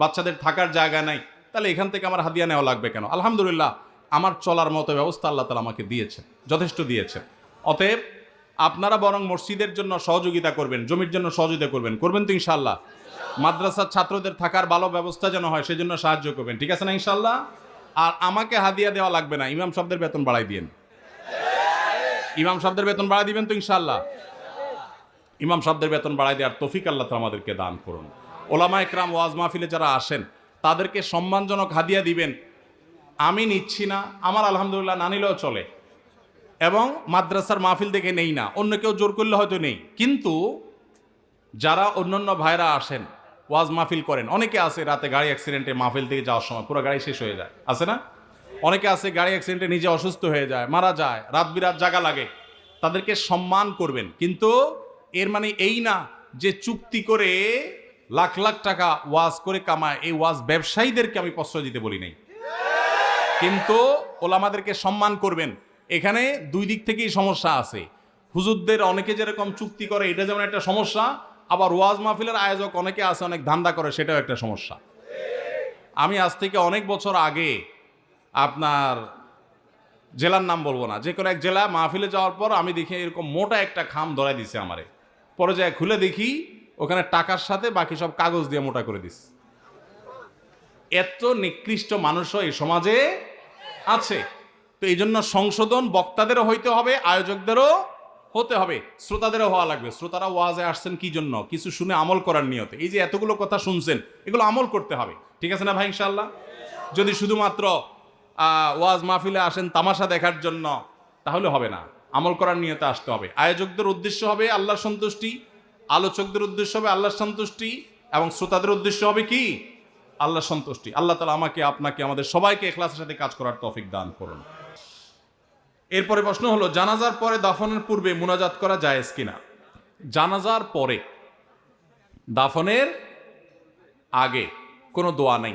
বাচ্চাদের থাকার জায়গা নাই, তাহলে এখান থেকে আমার হাদিয়া নেওয়া লাগবে কেন? আলহামদুলিল্লাহ, আমার চলার মতো ব্যবস্থা আল্লাহ তালা আমাকে দিয়েছে যথেষ্ট দিয়েছে অতএব আপনারা বরং মসজিদের জন্য সহযোগিতা করবেন, জমির জন্য সহযোগিতা করবেন করবেন তো ইনশাল্লাহ মাদ্রাসার ছাত্রদের থাকার ভালো ব্যবস্থা যেন হয়, সেজন্য সাহায্য করবেন, ঠিক আছে না ইনশাল্লাহ আর আমাকে হাদিয়া দেওয়া লাগবে না, ইমাম সাহেবদের বেতন বাড়াই দিন ইমাম সাহেবদের বেতন বাড়াই দিবেন তো ইনশাল্লাহ ইমাম সাহেবদের বেতন বাড়াই দেওয়ার তফিক আল্লাহ আমাদেরকে দান করুন। ওলামা একরাম ওয়াজ মাহফিলে যারা আসেন, তাদেরকে সম্মানজনক হাদিয়া দিবেন, আমি নিচ্ছি না, আমার আলহামদুলিল্লাহ না নিলেও চলে। এবং মাদ্রাসার মাহফিল দেখে নেই না, অন্য কেউ জোর করলে হয়তো নেই। কিন্তু যারা অন্যান্য ভাইরা আসেন, ওয়াজ মাহফিল করেন, অনেকে আছে রাতে গাড়ি অ্যাক্সিডেন্টে মাহফিল থেকে যাওয়ার সময়, পুরো গাড়ি শেষ হয়ে যায়, আছে না? অনেকে আছে গাড়ি অ্যাক্সিডেন্টে নিজে অসুস্থ হয়ে যায়, মারা যায়, রাত বিরাত জাগা লাগে, তাদেরকে সম্মান করবেন। কিন্তু এর মানে এই না যে চুক্তি করে লাখ লাখ টাকা ওয়াজ করে কামায়, এই ওয়াজ ব্যবসায়ীদেরকে আমি প্রশ্রয় দিতে বলি নাই। কিন্তু ওলামাদেরকে সম্মান করবেন। এখানে দুই দিক থেকেই সমস্যা আছে। হুজুরদের অনেকে যেরকম চুক্তি করে, এটা যেমন একটা সমস্যা, আবার ওয়াজ মাহফিলের আয়োজক অনেকে আছে, অনেক ধান্দা করে, সেটাও একটা সমস্যা। আমি আজ থেকে অনেক বছর আগে আপনার জেলার নাম বলব না, যে কোনো এক জেলা মাহফিলে যাওয়ার পর আমি দেখি এরকম মোটা একটা খাম ধরাই দিছে আমারে। পরে যায় খুলে দেখি ওখানে টাকার সাথে বাকি সব কাগজ দিয়ে মোটা করে দিস। এত নিকৃষ্ট মানুষও এই সমাজে আছে। তো এই জন্য সংশোধন বক্তাদেরও হইতে হবে, আয়োজকদেরও হতে হবে, শ্রোতাদেরও হওয়া লাগবে। শ্রোতারা ওয়াজে আসছেন কি জন্য? কিছু শুনে আমল করার নিয়তে। এই যে এতগুলো কথা শুনছেন, এগুলো আমল করতে হবে। ঠিক আছে না ভাই ইনশাল্লাহ যদি শুধুমাত্র ওয়াজ মাহফিলে আসেন তামাশা দেখার জন্য, তাহলে হবে না। আমল করার নিয়তে আসতে হবে। আয়োজকদের উদ্দেশ্য হবে আল্লাহর সন্তুষ্টি আলোচকদের উদ্দেশ্য হবে আল্লাহর সন্তুষ্টি এবং শ্রোতাদের উদ্দেশ্য হবে কি? আল্লাহর সন্তুষ্টি। আল্লাহ তালা আমাকে, আপনাকে, আমাদের সবাইকে এখলাসের সাথে কাজ করার তৌফিক দান করুন। এরপরে প্রশ্ন হলো, জানাজার পরে দাফনের পূর্বে মুনাজাত করা জায়েজ কিনা? জানাজার পরে, দাফনের আগে কোনো দোয়া নেই।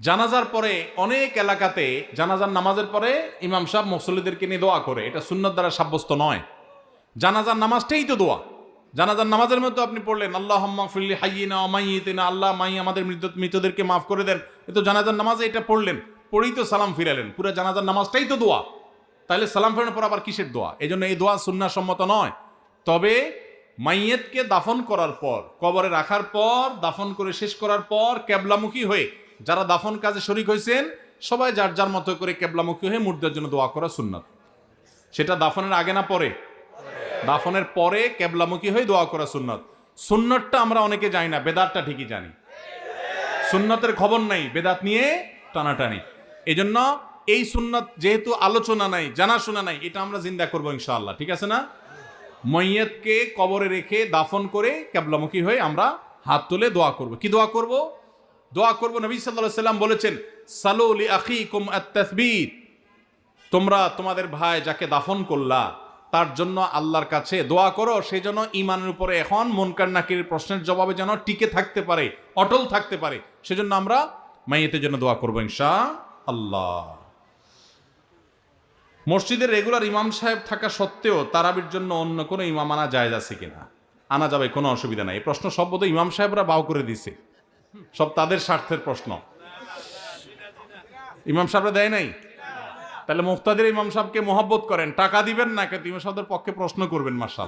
জানাজার পরে অনেক এলাকাতে, জানাজার নামাজের পরে ইমাম সাহেব মুসল্লিদেরকে নিয়ে দোয়া করে। এটা সুন্নত দ্বারা সাব্যস্ত নয়। জানাজার নামাজটাই তো দোয়া। জানাজার নামাজের মধ্যে আপনি পড়লেন আল্লাহ ফিল্লি হাইয়িনা অমাইয়িনা আল্লাহ মাই আমাদের মৃত মৃতদেরকে মাফ করে দেন। তো জানাজার নামাজে এটা পড়লেন, পড়েই তো সালাম ফিরালেন, পুরো জানাজার নামাজটাই তো দোয়া। তাহলে সালাম ফেরানোর পর আবার কিসের দোয়া? এই জন্য এই দোয়া সুন্না সম্মত নয়। তবে মাইয়েতকে দাফন করার পর, কবরে রাখার পর, দাফন করে শেষ করার পর ক্যাবলামুখী হয়ে যারা দাফন কাজে শরিক হয়েছেন, সবাই যার যার মতো করে ক্যাবলামুখী হয়ে মুর্দার জন্য দোয়া করা সুন্নত। সেটা দাফনের আগে না পরে? দাফনের পরে ক্যাবলামুখী হয়ে দোয়া করা সুন্নত। সুন্নতটা আমরা অনেকে জানি না, বেদাতটা ঠিকই জানি। সুন্নতের খবর নাই, বেদাত নিয়ে টানাটানি। এই জন্য এই সুন্নত যেহেতু আলোচনা নাই, জানাশোনা নাই, এটা আমরা জিন্দা করব ইনশাআল্লাহ, ঠিক আছে না? মৈয়তকে কবরে রেখে দাফন করে কেবলামুখী হয়ে আমরা হাত তুলে দোয়া করব। কি দোয়া করব? দোয়া করব, নবী সাল্লাল্লাহু সাল্লাম বলেছেন সালুলি আখিকুম আত-তাসবিত। তোমরা তোমাদের ভাই যাকে দাফন করলা তার জন্য আল্লাহর কাছে দোয়া করো সেই জন্য ইমানের উপরে এখন মনকার নাকির প্রশ্নের জবাবে যেন টিকে থাকতে পারে, অটল থাকতে পারে। সেজন্য আমরা মাইয়েতের জন্য দোয়া করব ইনশা আল্লাহ মসজিদের রেগুলার ইমাম সাহেব থাকা সত্ত্বেও তারাবির জন্য অন্য কোনো ইমাম আনা জায়জ আছে কিনা? আনা যাবে, কোনো অসুবিধা নাই। এই প্রশ্ন সব বোধহয় ইমাম সাহেবরা বাউ করে দিছে। সব তাদের স্বার্থের প্রশ্ন। ইমাম সাহেবরা দেয় নাই? তাহলে মুক্তাদের ইমাম সাহেবকে মোহব্বত করেন। টাকা দিবেন না কিন্তু ইমাম সাহেবের পক্ষে প্রশ্ন করবেন মার্শাল